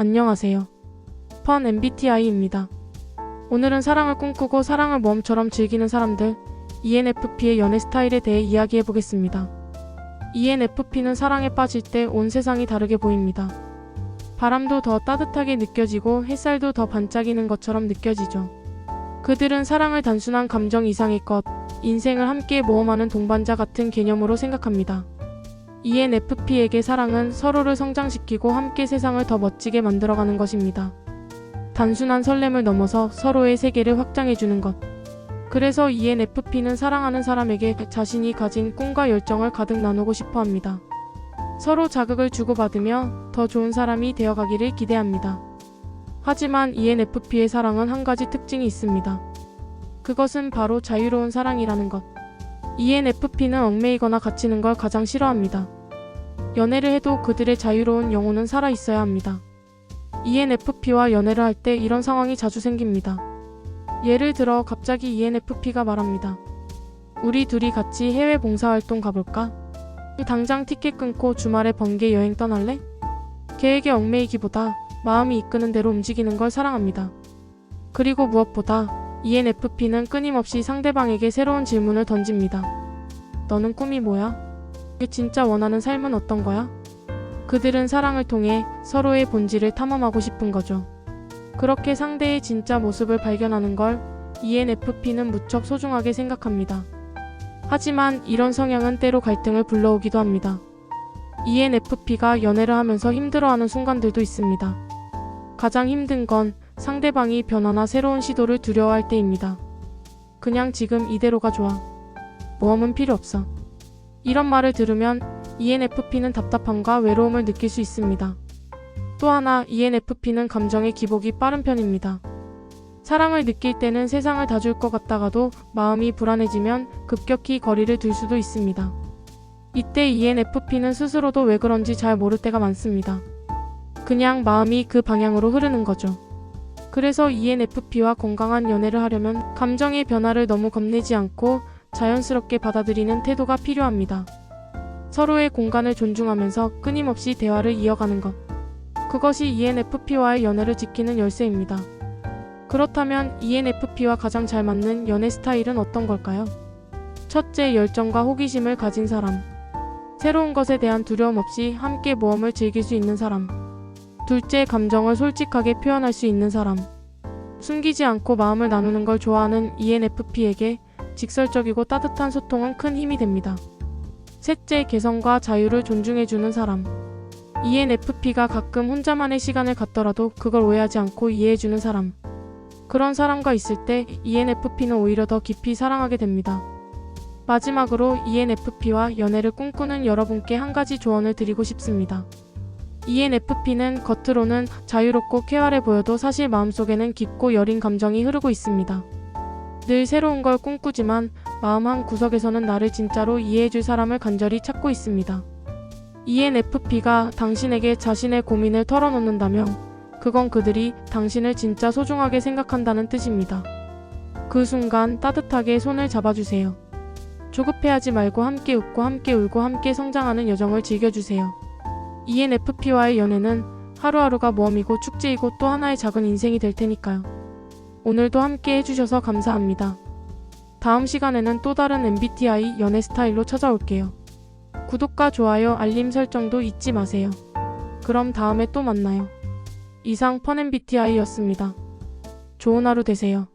안녕하세요. 펀 MBTI입니다. 오늘은 사랑을 꿈꾸고 사랑을 모험처럼 즐기는 사람들, ENFP의 연애 스타일에 대해 이야기해 보겠습니다. ENFP는 사랑에 빠질 때 온 세상이 다르게 보입니다. 바람도 더 따뜻하게 느껴지고 햇살도 더 반짝이는 것처럼 느껴지죠. 그들은 사랑을 단순한 감정 이상의 것, 인생을 함께 모험하는 동반자 같은 개념으로 생각합니다. ENFP에게 사랑은 서로를 성장시키고 함께 세상을 더 멋지게 만들어가는 것입니다. 단순한 설렘을 넘어서 서로의 세계를 확장해주는 것. 그래서 ENFP는 사랑하는 사람에게 자신이 가진 꿈과 열정을 가득 나누고 싶어 합니다. 서로 자극을 주고받으며 더 좋은 사람이 되어가기를 기대합니다. 하지만 ENFP의 사랑은 한 가지 특징이 있습니다. 그것은 바로 자유로운 사랑이라는 것. ENFP는 얽매이거나 갇히는 걸 가장 싫어합니다. 연애를 해도 그들의 자유로운 영혼은 살아 있어야 합니다. ENFP와 연애를 할 때 이런 상황이 자주 생깁니다. 예를 들어 갑자기 ENFP가 말합니다. 우리 둘이 같이 해외 봉사활동 가볼까? 당장 티켓 끊고 주말에 번개 여행 떠날래? 계획에 얽매이기보다 마음이 이끄는 대로 움직이는 걸 사랑합니다. 그리고 무엇보다 ENFP는 끊임없이 상대방에게 새로운 질문을 던집니다. 너는 꿈이 뭐야? 진짜 원하는 삶은 어떤 거야? 그들은 사랑을 통해 서로의 본질을 탐험하고 싶은 거죠. 그렇게 상대의 진짜 모습을 발견하는 걸 ENFP는 무척 소중하게 생각합니다. 하지만 이런 성향은 때로 갈등을 불러오기도 합니다. ENFP가 연애를 하면서 힘들어하는 순간들도 있습니다. 가장 힘든 건 상대방이 변화나 새로운 시도를 두려워할 때입니다. 그냥 지금 이대로가 좋아. 모험은 필요 없어. 이런 말을 들으면 ENFP는 답답함과 외로움을 느낄 수 있습니다. 또 하나 ENFP는 감정의 기복이 빠른 편입니다. 사랑을 느낄 때는 세상을 다 줄 것 같다가도 마음이 불안해지면 급격히 거리를 둘 수도 있습니다. 이때 ENFP는 스스로도 왜 그런지 잘 모를 때가 많습니다. 그냥 마음이 그 방향으로 흐르는 거죠. 그래서 ENFP와 건강한 연애를 하려면 감정의 변화를 너무 겁내지 않고 자연스럽게 받아들이는 태도가 필요합니다. 서로의 공간을 존중하면서 끊임없이 대화를 이어가는 것. 그것이 ENFP와의 연애를 지키는 열쇠입니다. 그렇다면 ENFP와 가장 잘 맞는 연애 스타일은 어떤 걸까요? 첫째, 열정과 호기심을 가진 사람. 새로운 것에 대한 두려움 없이 함께 모험을 즐길 수 있는 사람. 둘째, 감정을 솔직하게 표현할 수 있는 사람. 숨기지 않고 마음을 나누는 걸 좋아하는 ENFP에게 직설적이고 따뜻한 소통은 큰 힘이 됩니다. 셋째, 개성과 자유를 존중해주는 사람. ENFP가 가끔 혼자만의 시간을 갖더라도 그걸 오해하지 않고 이해해주는 사람. 그런 사람과 있을 때 ENFP는 오히려 더 깊이 사랑하게 됩니다. 마지막으로 ENFP와 연애를 꿈꾸는 여러분께 한 가지 조언을 드리고 싶습니다. ENFP는 겉으로는 자유롭고 쾌활해 보여도 사실 마음속에는 깊고 여린 감정이 흐르고 있습니다. 늘 새로운 걸 꿈꾸지만 마음 한 구석에서는 나를 진짜로 이해해줄 사람을 간절히 찾고 있습니다. ENFP가 당신에게 자신의 고민을 털어놓는다면 그건 그들이 당신을 진짜 소중하게 생각한다는 뜻입니다. 그 순간 따뜻하게 손을 잡아주세요. 조급해하지 말고 함께 웃고 함께 울고 함께 성장하는 여정을 즐겨주세요. ENFP와의 연애는 하루하루가 모험이고 축제이고 또 하나의 작은 인생이 될 테니까요. 오늘도 함께 해주셔서 감사합니다. 다음 시간에는 또 다른 MBTI 연애 스타일로 찾아올게요. 구독과 좋아요, 알림 설정도 잊지 마세요. 그럼 다음에 또 만나요. 이상 펀 MBTI였습니다. 좋은 하루 되세요.